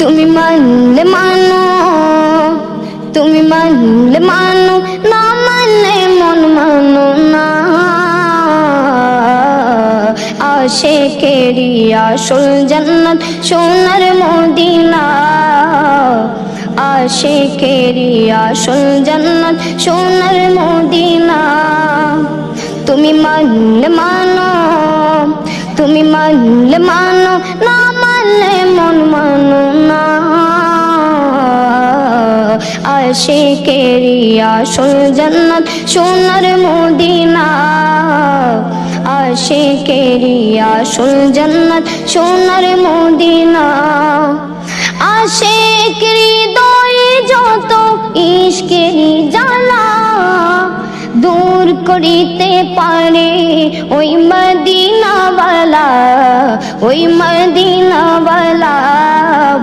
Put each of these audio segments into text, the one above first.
তুমি মানলে মানো, তুমি মানলে মানো, না মানলে মন মানো না। আশেকেরি আসল জান্নাত সোনার মদিনা। আশেকেরি আসল জান্নাত সোনার মদিনা। তুমি মানলে মানো, তুমি মানলে মানো, না মানলে আশেকেরি আসল জান্নাত, সোনার মদিনা। আশেকেরি আসল জান্নাত, সোনার মদিনা। আশেকেরি দয়ে যত ইশকেরি জ্বালা দূর করিতে পারে ওই মদিনাওয়ালা ওই মদিনাওয়ালা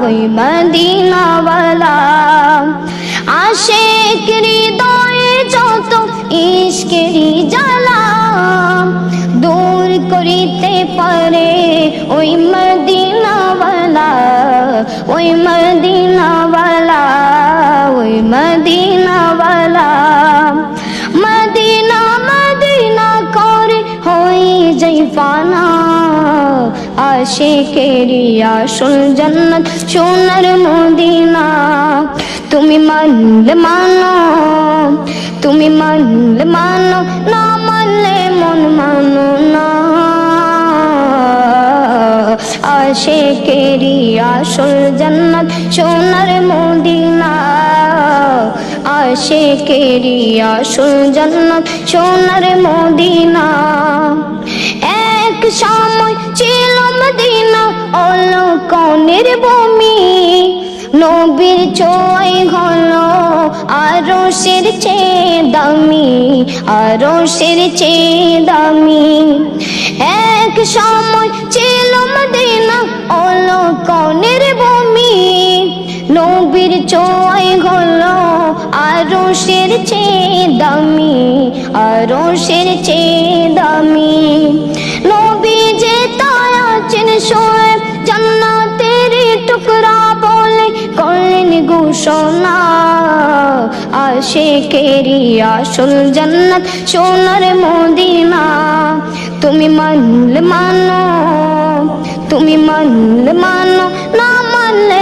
ওই মদিনাওয়ালা। আশেক হৃদয়ে যত ইশকেরি জ্বালা দূর করিতে পারে ওই মদিনাওয়ালা ওই মদিনাওয়ালা ওই মদিনাওয়ালা। মদিনা মদিনা করে হই যাই ফানা আশেকেরি আসল জান্নাত, সোনার মদিনা। তুমি মানলে মানো, তুমি মানলে মানো, না মানলে মন মানো না। আশেকেরি আসল জান্নাত সোনার মদিনা। আশেকেরি আসল জান্নাত সোনার মদিনা। এক সময় ছিল মদিনা, অলকনের ভূমি। নবীর চোয় হলো আরও সের চেয়ে দামি আরও সের চেয়ে দামি। এক সময় ছিল মদিনা অলকনের ভূমি, নবীর চোয় হলো আরও সের চেয়ে দামি আরও সের চেয়ে দামি। আশে আশেকেরি আসল জান্নাত সোনার মদিনা। তুমি মানলে মানো তুমি মানলে মানো না মানলে